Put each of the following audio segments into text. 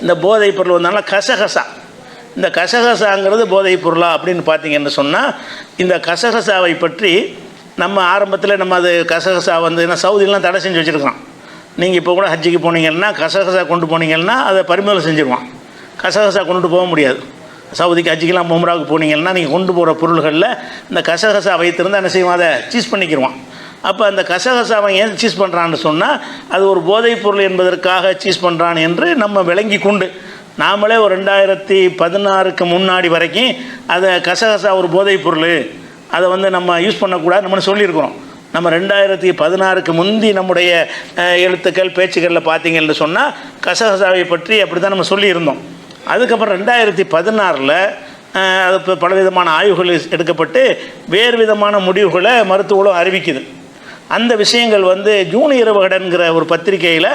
இந்த போதைப் பொருள் வந்தாலும் கசகசா. இந்த கசகசாங்கிறது போதைப் பொருளா அப்படின்னு பார்த்தீங்கன்னு சொன்னால் இந்த கசகசாவை பற்றி நம்ம ஆரம்பத்தில் நம்ம அது கசகசா வந்து ஏன்னா சவுதிலாம் தடை செஞ்சு வச்சுருக்கோம் நீங்கள் இப்போ கூட ஹஜ்ஜிக்கு போனீங்கன்னா கசகசா கொண்டு போனீங்கன்னா அதை பறிமுதல் செஞ்சுருவான். கசகசா கொண்டுட்டு போக முடியாது. சவுதிக்கு ஹஜ்ஜிக்கெலாம் மும்ராவுக்கு போனீங்கன்னா நீங்கள் கொண்டு போகிற பொருள்களில் இந்த கசகசா வைத்திருந்தால் என்ன செய்வான்? அதை சீஸ் பண்ணிக்கிடுவான் அப்போ அந்த கசகசாவை ஏன் சீஸ் பண்ணுறான்னு சொன்னால் அது ஒரு போதைப் பொருள் என்பதற்காக சீஸ் பண்ணுறான் என்று நம்ம விளங்கி கொண்டு நாமளே ஒரு ரெண்டாயிரத்தி பதினாறுக்கு முன்னாடி வரைக்கும் அதை கசகசா ஒரு போதைப் பொருள் அதை வந்து நம்ம யூஸ் பண்ணக்கூடாது நம்ம சொல்லியிருக்கிறோம். நம்ம ரெண்டாயிரத்தி பதினாறுக்கு முந்தி நம்முடைய எழுத்துக்கள் பேச்சுக்களில் பார்த்தீங்கன்னு சொன்னால் கசகசாவை பற்றி அப்படி தான் நம்ம சொல்லியிருந்தோம். அதுக்கப்புறம் ரெண்டாயிரத்தி பதினாறில் அது இப்போ பலவிதமான ஆய்வுகள் எடுக்கப்பட்டு வேறு விதமான முடிவுகளை மருத்துவங்களும் அறிவிக்குது. அந்த விஷயங்கள் வந்து ஜூன் இரவுகடன்கிற ஒரு பத்திரிகையில்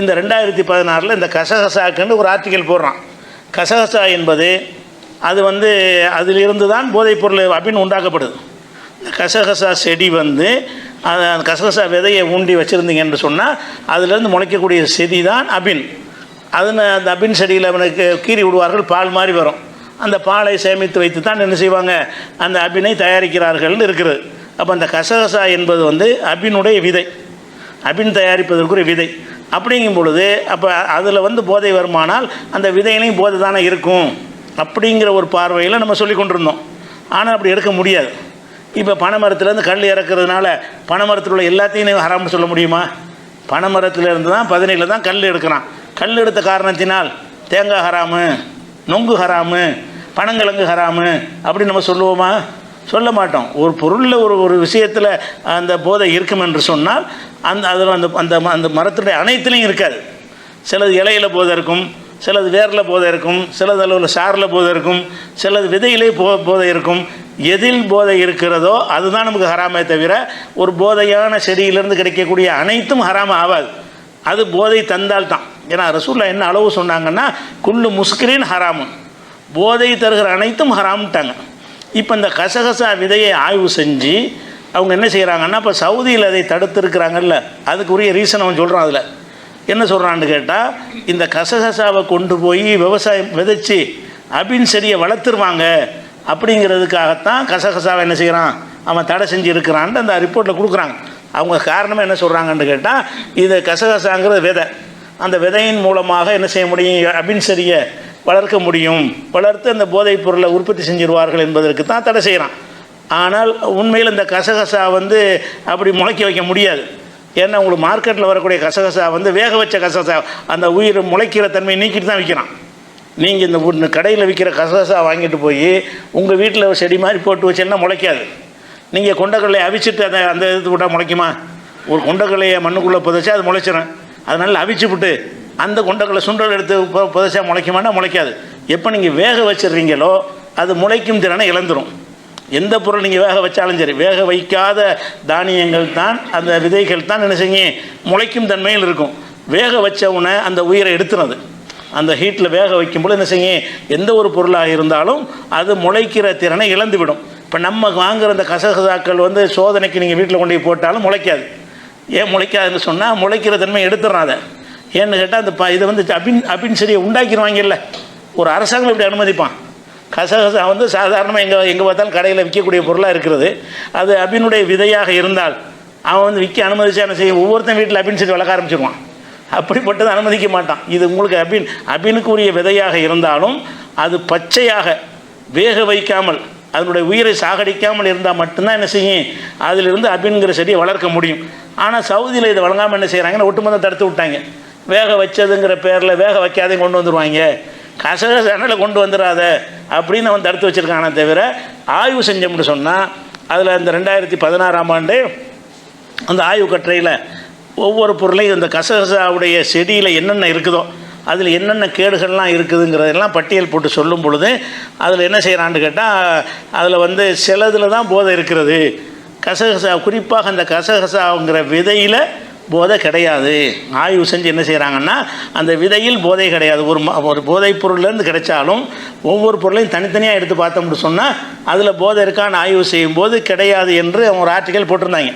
இந்த ரெண்டாயிரத்தி பதினாறில் இந்த கசகசாக்குன்னு ஒரு ஆர்டிக்கல் போடுறான். கசகசா என்பது அது வந்து அதிலிருந்து தான் போதைப்பொருள் அப்படின்னு உண்டாக்கப்படுது. இந்த கசகசா செடி வந்து அதை அந்த கசகசா விதையை ஊண்டி வச்சுருந்தீங்கன்னு சொன்னால் அதுலேருந்து முளைக்கக்கூடிய செடி தான் அபின். அதில் அந்த அபின் செடியில் அவனுக்கு கீறி விடுவார்கள் பால் மாதிரி வரும். அந்த பாலை சேமித்து வைத்து தான் என்ன செய்வாங்க? அந்த அபினை தயாரிக்கிறார்கள்னு இருக்கிறது அப்போ அந்த கசகசா என்பது வந்து அபினுடைய விதை. அபின் தயாரிப்பதற்கு ஒரு விதை. அப்படிங்கும் பொழுது அப்போ அதில் வந்து போதை வருமானால் அந்த விதையிலையும் போதை தானே இருக்கும். அப்படிங்கிற ஒரு பார்வையில் நம்ம சொல்லி கொண்டிருந்தோம். ஆனால் அப்படி எடுக்க முடியாது. இப்போ பனைமரத்துலேருந்து கல் இறக்குறதுனால பனைமரத்தில் உள்ள எல்லாத்தையும் ஹராம்னு சொல்ல முடியுமா? பனைமரத்துலேருந்து தான் பதினையில் தான் கல் எடுக்கிறான். கல் எடுத்த காரணத்தினால் தேங்காய் ஹராமு நொங்கு ஹராமு பனங்கிழங்கு ஹராமு அப்படின்னு நம்ம சொல்லுவோமா? சொல்ல மாட்டோம். ஒரு பொருளில் ஒரு ஒரு விஷயத்தில் அந்த போதை இருக்கும் என்று சொன்னால் அந்த அதில் அந்த அந்த ம- அந்த மரத்துடைய அனைத்துலேயும் இருக்காது. சிலது இலையில் போதை இருக்கும் சிலது வேரில் போதை இருக்கும் சிலது அளவில் சாரில் போதை இருக்கும் சிலது விதையிலே போ போதை இருக்கும். எதில் போதை இருக்கிறதோ அதுதான் நமக்கு ஹராமே தவிர ஒரு போதையான செடியிலிருந்து கிடைக்கக்கூடிய அனைத்தும் ஹராம ஆகாது. அது போதை தந்தால் தான். ஏன்னா ரசூல்லா என்ன அளவு சொன்னாங்கன்னா குல்லு முஸ்கிரின் ஹராமும் போதை தருகிற அனைத்தும் ஹராம்ட்டாங்க. இப்போ இந்த கசகசா விதையை ஆய்வு செஞ்சு அவங்க என்ன செய்கிறாங்கன்னா இப்போ சவுதியில் அதை தடுத்துருக்குறாங்கல்ல அதுக்குரிய ரீசன் அவன் சொல்கிறான் அதில். என்ன சொல்கிறான்னு கேட்டால் இந்த கசகசாவை கொண்டு போய் விவசாயம் விதைச்சி அபின் செடியை வளர்த்துருவாங்க அப்படிங்கிறதுக்காகத்தான் கசகசாவை என்ன செய்கிறான் அவன் தடை செஞ்சு இருக்கிறான்ட்டு அந்த ரிப்போர்ட்டில் கொடுக்குறாங்க. அவங்க காரணமாக என்ன சொல்கிறாங்கன்னு கேட்டால் இது கசகசாங்கிறது விதை. அந்த விதையின் மூலமாக என்ன செய்ய முடியும்? அபின் செடியை வளர்க்க முடியும். வளர்த்து அந்த போதைப் பொருளை உற்பத்தி செஞ்சிருவார்கள் என்பதற்கு தான் தடை செய்கிறான் ஆனால் உண்மையில் இந்த கசகசா வந்து அப்படி முளைக்க வைக்க முடியாது. ஏன்னா உங்களுக்கு மார்க்கெட்டில் வரக்கூடிய கசகசா வந்து வேக வச்ச கசகசா அந்த உயிர் முளைக்கிற தன்மையை நீக்கிட்டு தான் விற்கிறான் நீங்கள் இந்த ஒன்று கடையில் விற்கிற கசகசா வாங்கிட்டு போய் உங்கள் வீட்டில் செடி மாதிரி போட்டு வச்சேன்னா முளைக்காது. நீங்கள் கொண்டக்கடலை அவிச்சிட்டு அதை அந்த இது விட்டால் முளைக்குமா? ஒரு கொண்டக்கடலையை மண்ணுக்குள்ளே புதைச்சா அது முளைச்சிடும் அதனால அவிச்சு விட்டு அந்த கொண்டக்கடலை சுண்டல் எடுத்து புதைச்சா முளைக்குமானா முளைக்காது. எப்போ நீங்கள் வேக வச்சிடுறீங்களோ அது முளைக்கும் திறனை இழந்துடும் எந்த பொருள் நீங்கள் வேக வச்சாலும் சரி வேக வைக்காத தானியங்கள் தான் அந்த விதைகள் தான் என்ன செய்யுங்க? முளைக்கும் தன்மையில் இருக்கும். வேக வச்ச உடனே அந்த உயிரை எடுத்துனது அந்த ஹீட்டில் வேக வைக்கும்போது என்ன செய்யுங்க? எந்த ஒரு பொருளாக இருந்தாலும் அது முளைக்கிற திறனை இழந்துவிடும். இப்போ நம்ம வாங்குகிற அந்த கசகசாக்கள் வந்து சோதனைக்கு நீங்கள் வீட்டில் கொண்டு போய் போட்டாலும் முளைக்காது. ஏன் முளைக்காதுன்னு சொன்னால் முளைக்கிற தன்மை எடுத்துடுறான் அதை ஏன்னு கேட்டால் அந்த ப- இதை வந்து அபின் அபின் செடியை உண்டாக்கிடுவாங்கல்ல. ஒரு அரசாங்கம் இப்படி அனுமதிப்பான். கசகசா வந்து சாதாரணமாக எங்கே எங்கே பார்த்தாலும் கடையில் விற்கக்கூடிய பொருளாக இருக்கிறது. அது அபினுடைய விதையாக இருந்தால் அவன் வந்து விற்க அனுமதிச்சா என்ன செய்யும்? ஒவ்வொருத்தன் வீட்டில் அபின் செடி வளர்க்க ஆரம்பிச்சிருவான். அப்படிப்பட்டது அனுமதிக்க மாட்டான். இது உங்களுக்கு அபின் அபினுக்குரிய விதையாக இருந்தாலும் அது பச்சையாக வேக வைக்காமல் அதனுடைய உயிரை சாகடிக்காமல் இருந்தால் மட்டும்தான் என்ன செய்யும்? அதிலிருந்து அபின்கிற செடியை வளர்க்க முடியும். ஆனால் சவுதியில் இதை வழங்காமல் என்ன செய்கிறாங்கன்னு ஒட்டுமொத்தம் தடுத்து விட்டாங்க. வேக வச்சதுங்கிற பேரில் வேக வைக்காதையும் கொண்டு வந்துடுவாங்க கசகசனில் கொண்டு வந்துடாத அப்படின்னு அவன் தடுத்து வச்சுருக்கானே தவிர ஆய்வு செஞ்சோம்னு சொன்னால் அதில் இந்த ரெண்டாயிரத்தி பதினாறாம் ஆண்டு அந்த ஆய்வு கட்டுரையில் ஒவ்வொரு பொருளையும் இந்த கசகசாவுடைய செடியில் என்னென்ன இருக்குதோ அதில் என்னென்ன கேடுகள்லாம் இருக்குதுங்கிறதெல்லாம் பட்டியல் போட்டு சொல்லும் பொழுது அதில் என்ன செய்கிறான்னு கேட்டால் அதில் வந்து சிலதில் தான் போதை இருக்கிறது. கசகசா குறிப்பாக அந்த கசகசாங்கிற விதையில் போதை கிடையாது. ஆய்வு செஞ்சு என்ன செய்கிறாங்கன்னா அந்த விதையில் போதை கிடையாது. ஒரு ஒரு போதைப் பொருள்லேருந்து கிடைச்சாலும் ஒவ்வொரு பொருளையும் தனித்தனியாக எடுத்து பார்த்தோம்னு சொன்னால் அதில் போதை இருக்கான்னு ஆய்வு செய்யும்போது கிடையாது என்று அவங்க ஒரு ஆர்டிக்கல் போட்டிருந்தாங்க.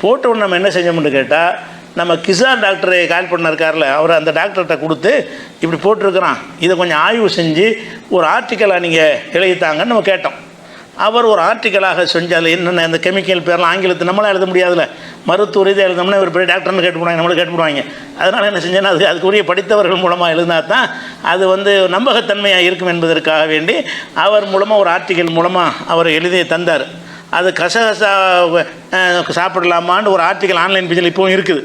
போட்டு நம்ம என்ன செஞ்சோம்னு கேட்டால் நம்ம கிசான் டாக்டரை கால் பண்ணிருக்கார்ல அவர் அந்த டாக்டர்கிட்ட கொடுத்து இப்படி போட்டிருக்கிறான். இதை கொஞ்சம் ஆய்வு செஞ்சு ஒரு ஆர்டிக்கலாக நீங்கள் எழுதித்தாங்கன்னு நம்ம கேட்டோம். அவர் ஒரு ஆர்டிக்கலாக செஞ்சால் என்னென்ன அந்த கெமிக்கல் பேர்லாம் ஆங்கிலத்தை நம்மளால் எழுத முடியாதுல்ல. மருத்துவ ரீதியாக எழுதோம்னா ஒரு பெரிய டாக்டர்னு கேட்டுப்படுவாங்க நம்மளும் கேட்டுப்படுவாங்க. அதனால் என்ன செஞ்சேன்னா அது அதுக்குரிய படித்தவர்கள் மூலமாக எழுதினா தான் அது வந்து நம்பகத்தன்மையாக இருக்கும் என்பதற்காக வேண்டி அவர் மூலமாக ஒரு ஆர்டிக்கல் மூலமாக அவர் எழுதி தந்தார். அது கசகசா சாப்பிடலாமான்னு ஒரு ஆர்டிக்கல் ஆன்லைன் பேஜில் இப்போவும் இருக்குது.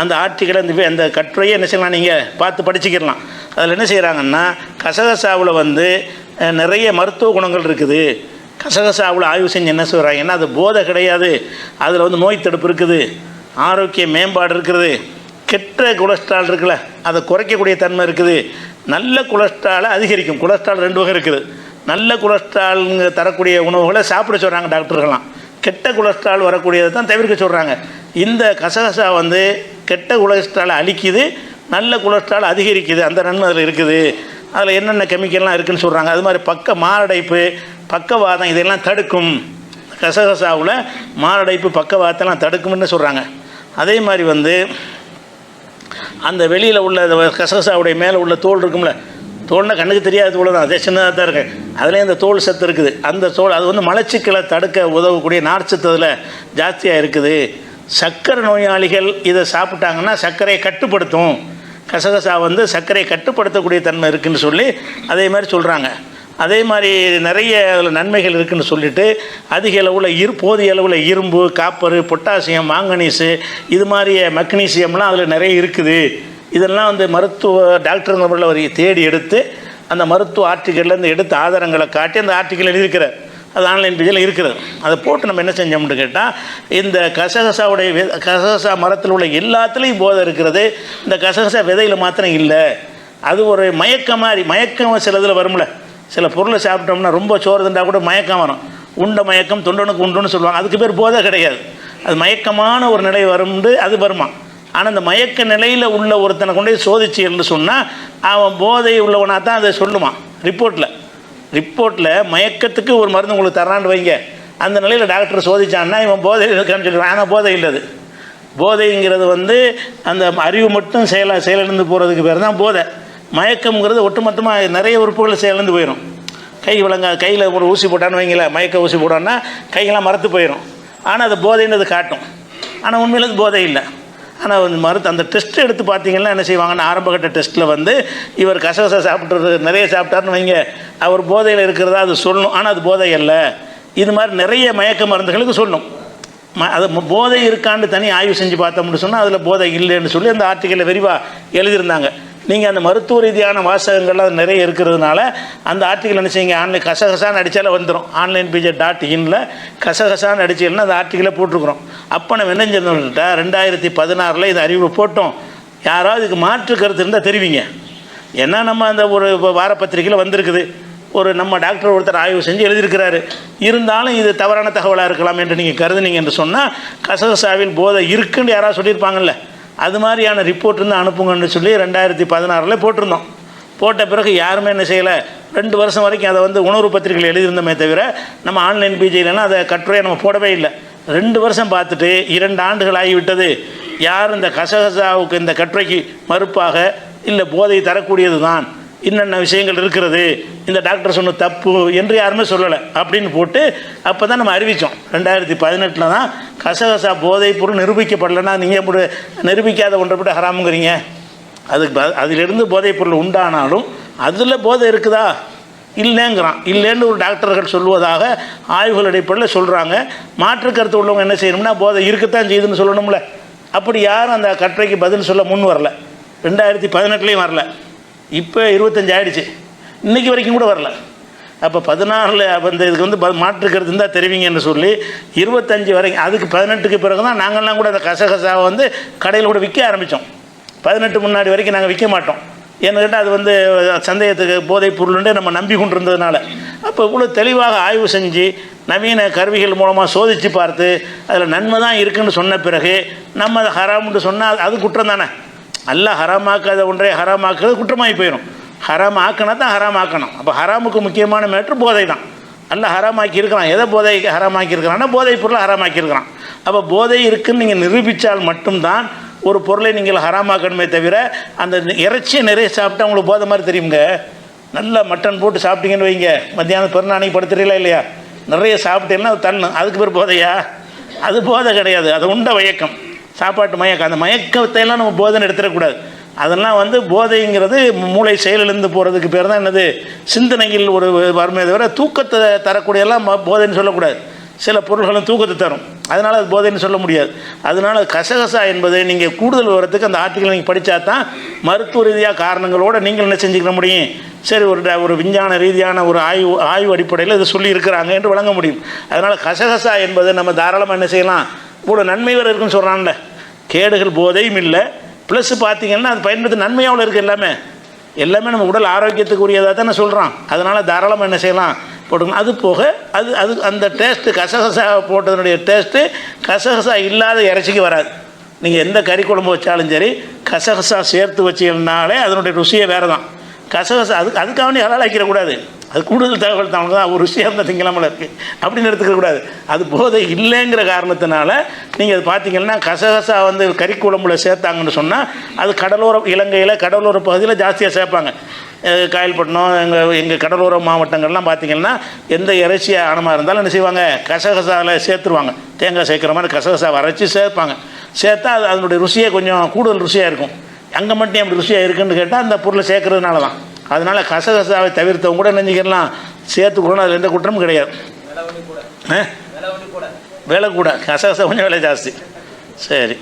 அந்த ஆர்டிக்கலை அந்த அந்த கட்டுரையை என்ன செய்யலாம் நீங்கள் பார்த்து படிச்சுக்கிடலாம். அதில் என்ன செய்கிறாங்கன்னா கசகசாவில் வந்து நிறைய மருத்துவ குணங்கள் இருக்குது. கசகசாவில் ஆய்வு செஞ்சு என்ன சொல்கிறாங்கன்னா அது போதை கிடையாது. அதில் வந்து நோய் தடுப்பு இருக்குது. ஆரோக்கிய மேம்பாடு இருக்குது. கெட்ட கொலஸ்ட்ரால் இருக்குல்ல அதை குறைக்கக்கூடிய தன்மை இருக்குது. நல்ல கொலஸ்ட்ராலை அதிகரிக்கும். கொலஸ்ட்ரால் ரெண்டு வகை இருக்குது. நல்ல கொலஸ்ட்ராலுங்க தரக்கூடிய உணவுகளை சாப்பிட சொல்கிறாங்க டாக்டர்கள்லாம். கெட்ட கொலஸ்ட்ரால் வரக்கூடியதை தான் தவிர்க்க சொல்கிறாங்க இந்த கசகசா வந்து கெட்ட கொலஸ்ட்ராலை அழிக்குது நல்ல கொலஸ்ட்ரால் அதிகரிக்குது. அந்த நன்மை அதில் இருக்குது. அதில் என்னென்ன கெமிக்கல்லாம் இருக்குதுன்னு சொல்கிறாங்க அது மாதிரி பக்க மாரடைப்பு பக்கவாதம் இதெல்லாம் தடுக்கும். கசகசாவில் மாரடைப்பு பக்கவாதத்தெல்லாம் தடுக்கும்னு சொல்கிறாங்க அதே மாதிரி வந்து அந்த வெளியில் உள்ள கசகசாவுடைய மேலே உள்ள தோல் இருக்கும்ல தோல்னா கண்ணுக்கு தெரியாத தோல் தான் அதே சின்னதாக தான் இருக்குது அதுலேயும் அந்த தோல் சத்து இருக்குது. அந்த தோல் அது வந்து மலச்சிக்கலை தடுக்க உதவக்கூடிய நார்ச்சத்து அதில் ஜாஸ்தியாக இருக்குது. சர்க்கரை நோயாளிகள் இதை சாப்பிட்டாங்கன்னா சர்க்கரையை கட்டுப்படுத்தும். கசகசா வந்து சர்க்கரையை கட்டுப்படுத்தக்கூடிய தன்மை இருக்குதுன்னு சொல்லி அதே மாதிரி சொல்கிறாங்க அதே மாதிரி நிறைய அதில் நன்மைகள் இருக்குதுன்னு சொல்லிட்டு அதிக அளவில் இரு போதிய அளவில் இரும்பு காப்பர் பொட்டாசியம் மாங்கனீஸு இது மாதிரி மெக்னீசியம்லாம் அதில் நிறைய இருக்குது. இதெல்லாம் வந்து மருத்துவ டாக்டருங்க அவர் தேடி எடுத்து அந்த மருத்துவ ஆர்டிக்கல்லேருந்து எடுத்து ஆதாரங்களை காட்டி அந்த ஆர்டிக்கல் எழுதியிருக்கிறார். அது ஆன்லைன் பேஜில் இருக்கிறது. அதை போட்டு நம்ம என்ன செஞ்சோம்னு கேட்டால் இந்த கசகசாவுடைய வி கசகசா மரத்தில் உள்ள எல்லாத்துலேயும் போதை இருக்கிறது. இந்த கசகசா விதையில் மாத்திரம் இல்லை. அது ஒரு மயக்கம் மாதிரி மயக்கம் சில இதில் வரும்ல. சில பொருளை சாப்பிட்டோம்னா ரொம்ப சோறு தண்டா கூட மயக்கம் வரும். உண்ட மயக்கம் தொண்டனுக்கு உண்டுன்னு சொல்லுவாங்க. அதுக்கு பேர் போதை கிடையாது. அது மயக்கமான ஒரு நிலை வரும்ண்டு அது வருமா? ஆனால் அந்த மயக்க நிலையில் உள்ள ஒருத்தனை கொண்டு போய் என்று சொன்னால் அவன் போதை உள்ளவனாக தான் அதை சொல்லுவான். ரிப்போர்ட்டில் ரிப்போர்ட்டில் மயக்கத்துக்கு ஒரு மருந்து உங்களுக்கு தரான்னு வைங்க. அந்த நிலையில் டாக்டர் சோதிச்சான்னா இவன் போதை இருக்கான்னு சொல்லுவான் ஆனால் போதை இல்லை அது போதைங்கிறது வந்து அந்த அறிவு மட்டும் செயலா செயலிழந்து போகிறதுக்கு பேர் தான் போதை. மயக்கம்ங்கிறது ஒட்டுமொத்தமாக நிறைய உறுப்புகள் செயலிழந்து போயிடும் கை விளங்க கையில் ஒரு ஊசி போட்டான்னு வைங்களேன் மயக்க ஊசி போட்டோன்னா கைகள்லாம் மறுத்து போயிடும் ஆனால் அது போதைன்றது காட்டும். ஆனால் உண்மையில் அது போதை இல்லை. ஆனால் வந்து மருத்து அந்த டெஸ்ட் எடுத்து பார்த்தீங்கன்னா என்ன செய்வாங்கன்னா ஆரம்பகட்ட டெஸ்ட்டில் வந்து இவர் கசகச சாப்பிட்றது நிறைய சாப்பிட்டாருன்னு வைங்க அவர் போதையில் இருக்கிறதா அது சொல்லணும். ஆனால் அது போதை அல்ல. இது மாதிரி நிறைய மயக்க மருந்துகளுக்கு சொல்லணும் ம அது போதை இருக்கான்னு தனி ஆய்வு செஞ்சு பார்த்தோம்னு சொன்னால் அதில் போதை இல்லைன்னு சொல்லி அந்த ஆர்டிக்கலில் விரிவாக எழுதியிருந்தாங்க. நீங்கள் அந்த மருத்துவ ரீதியான வாசகங்கள்லாம் அது நிறைய இருக்கிறதுனால அந்த ஆர்டிக்கல் என்ன செய்யுங்க? ஆன்லைன் கசகசான்னு அடித்தாலே வந்துடும் ஆன்லைன் பிஜே டாட் இன்ல கசகசான்னு அடிச்சீங்கன்னா அந்த ஆர்டிக்கலை போட்டிருக்கிறோம். அப்போ நம்ம என்ன செஞ்சோம்னுட்டா ரெண்டாயிரத்தி பதினாறில் இது அறிவு போட்டோம். யாராவது இதுக்கு மாற்று கருத்து இருந்தால் தெரிவிங்க. ஏன்னா நம்ம அந்த ஒரு வார பத்திரிகையில் வந்திருக்குது. ஒரு நம்ம டாக்டர் ஒருத்தர் ஆய்வு செஞ்சு எழுதியிருக்கிறாரு. இருந்தாலும் இது தவறான தகவலாக இருக்கலாம் என்று நீங்கள் கருதுனீங்க என்று சொன்னால் கசகசாவில் போதை இருக்குன்னு யாராவது சொல்லியிருப்பாங்கல்ல. அது மாதிரியான ரிப்போர்ட் இருந்து அனுப்புங்கன்னு சொல்லி ரெண்டாயிரத்தி பதினாறில் போட்டிருந்தோம். போட்ட பிறகு யாருமே என்ன செய்யலை? ரெண்டு வருஷம் வரைக்கும் அதை வந்து உணர்வு பத்திரிகைகள் எழுதியிருந்தோமே தவிர நம்ம ஆன்லைன் பிஜிலலாம் அதை கட்டுரையை நம்ம போடவே இல்லை. ரெண்டு வருஷம் பார்த்துட்டு இரண்டு ஆண்டுகள் ஆகிவிட்டது. யார் இந்த கசகசாவுக்கு இந்த கட்டுரைக்கு மறுப்பாக? இல்லை போதை தரக்கூடியது தான் என்னென்ன விஷயங்கள் இருக்கிறது? இந்த டாக்டர் சொன்ன தப்பு என்று யாருமே சொல்லலை. அப்படின்னு போட்டு அப்போ தான் நம்ம அறிவித்தோம் ரெண்டாயிரத்தி பதினெட்டில் தான் கசகசா போதைப் பொருள் நிரூபிக்கப்படலைன்னா நீங்கள் இப்படி நிரூபிக்காத ஒன்றை போட்டு ஹராமுங்கிறீங்க? அதுக்கு ப- அதிலிருந்து போதைப் பொருள் உண்டானாலும் அதில் போதை இருக்குதா? இல்லைங்கிறான். இல்லைன்னு ஒரு டாக்டர்கள் சொல்லுவதாக ஆய்வுகள் அடிப்படையில் சொல்கிறாங்க மாற்று கருத்து உள்ளவங்க என்ன செய்யணும்னா போதை இருக்கத்தான் செய்யுதுன்னு சொல்லணும்ல. அப்படி யாரும் அந்த கட்டுரைக்கு பதில் சொல்ல முன் வரல. ரெண்டாயிரத்தி பதினெட்டுலேயும் வரல. இப்போ இருபத்தஞ்சு ஆயிடுச்சு இன்றைக்கி வரைக்கும் கூட வரல. அப்போ பதினாறில் இந்த இதுக்கு வந்து ப- மாற்று கருத்து இருந்தால் தெரிவிங்கன்னு சொல்லி இருபத்தஞ்சு வரைக்கும் அதுக்கு பதினெட்டுக்கு பிறகு தான் நாங்கள்லாம் கூட அந்த கசகசாவை வந்து கடையில் கூட விற்க ஆரம்பித்தோம் பதினெட்டு முன்னாடி வரைக்கும் நாங்கள் விற்க மாட்டோம். ஏன்னு கேட்டால் அது வந்து சந்தேகத்துக்கு போதைப் பொருளுண்டே நம்ம நம்பி கொண்டிருந்ததுனால. அப்போ இவ்வளோ தெளிவாக ஆய்வு செஞ்சு நவீன கருவிகள் மூலமாக சோதித்து பார்த்து அதில் நன்மை தான் இருக்குன்னு சொன்ன பிறகு நம்ம அதை ஹராம்னு சொன்னால் அது குற்றம் தானே? அல்ல ஹராமாக்காத ஒன்றை ஹராமாக்குறது குற்றமாகி போயிடும் ஹராம் ஆக்கினா தான் ஹராம் ஆக்கணும். அப்போ ஹராமுக்கு முக்கியமான மேட்ரு போதை தான். அல்ல ஹராமாக்கி இருக்கிறான். எதை போதை ஹராமாக்கி இருக்கிறான்னா போதைப் பொருளை ஹராமாக்கி இருக்கிறான். அப்போ போதை இருக்குன்னு நீங்கள் நிரூபித்தால் மட்டும்தான் ஒரு பொருளை நீங்கள் ஹராமாக்கணுமே தவிர அந்த இறைச்சியை நிறைய சாப்பிட்டா உங்களுக்கு போதை மாதிரி தெரியுங்க நல்லா மட்டன் போட்டு சாப்பிட்டீங்கன்னு வைங்க. மத்தியானம் பெருநாளைக்கு படுத்துறீங்களா இல்லையா? நிறைய சாப்பிட்டீங்கன்னா அது தண்ணு அதுக்கு பேர் போதையா? அது போதை கிடையாது. அது உண்ட வயக்கம் சாப்பாட்டு மயக்கம். அந்த மயக்கத்தை எல்லாம் நம்ம போதனை எடுத்துடக்கூடாது. அதெல்லாம் வந்து போதைங்கிறது மூளை செயலிழந்து போகிறதுக்கு பேர் தான் என்னது? சிந்தனையில் ஒரு வறுமையை தவிர தூக்கத்தை தரக்கூடியெல்லாம் ம- போதைன்னு சொல்லக்கூடாது. சில பொருள்களும் தூக்கத்தை தரும். அதனால் அது போதைன்னு சொல்ல முடியாது. அதனால் கசகசா என்பது நீங்கள் கூடுதல் விவரத்துக்கு அந்த ஆர்டிக்கல் நீங்கள் படித்தா தான் மருத்துவ ரீதியாக காரணங்களோடு நீங்கள் என்ன செஞ்சுக்க முடியும்? சரி ஒரு ட- ஒரு விஞ்ஞான ரீதியான ஒரு ஆய்வு ஆய்வு அடிப்படையில் இதை சொல்லி இருக்கிறாங்க என்று வழங்க முடியும். அதனால் கசகசா என்பது நம்ம தாராளமாக என்ன செய்யலாம்? இவ்வளோ நன்மை வேறு இருக்குன்னு சொல்கிறான்ல கேடுகள் போதையும் இல்லை. ப்ளஸ் பார்த்தீங்கன்னா அது பயன்படுத்த நன்மையாவில் இருக்குது எல்லாமே? எல்லாமே நம்ம உடல் ஆரோக்கியத்துக்குரியதாக தானே சொல்கிறான் அதனால் தாராளமாக என்ன செய்யலாம்? போட்டுக்கணும் அது போக அது அது அந்த டேஸ்ட்டு கசகசா போட்டதனுடைய டேஸ்ட்டு கசகசா இல்லாத இறைச்சிக்கு வராது. நீங்கள் எந்த கறி குழம்பு வச்சாலும் சரி கசகசா சேர்த்து வச்சீங்கன்னாலே அதனுடைய ருசியே வேறு தான் கசகசா அதுக்கு அதுக்காக வேண்டி ஹலால் ஆக்கிடக்கூடாது அது கூடுதல் தகவல் தான். தான் ஒரு ருசியாக இருந்தால் திங்கலாமல் இருக்குது அப்படின்னு எடுத்துக்கக்கூடாது அது போதை இல்லைங்கிற காரணத்தினால நீங்கள் அது பார்த்தீங்கன்னா கசகசா வந்து கறி குழம்புல சேர்த்தாங்கன்னு சொன்னால் அது கடலோர இலங்கையில் கடலோர பகுதியில் ஜாஸ்தியாக சேர்ப்பாங்க. காயல்பட்டினம் எங்கள் எங்கள் கடலோர மாவட்டங்கள்லாம் பார்த்தீங்கன்னா எந்த இறைச்சி ஆணமாக இருந்தாலும் என்ன செய்வாங்க? கசகசாவில் சேர்த்துருவாங்க. தேங்காய் சேர்க்குற மாதிரி கசகசா வரைச்சி சேர்ப்பாங்க. சேர்த்தா அது அதனுடைய ருசியே கொஞ்சம் கூடுதல் ருசியாக இருக்கும். அங்கே மட்டும் அப்படி ருசியாக இருக்குன்னு கேட்டால் அந்த பொருளை சேர்க்கறதுனால தான் அதனால் கசகசாவை தவிர்த்தவங்க கூட நினைஞ்சிக்கலாம் சேர்த்துக்கணும் அதில் எந்த குற்றமும் கிடையாது? விலை கூட. கசகசா கொஞ்சம் விலை ஜாஸ்தி. சரி.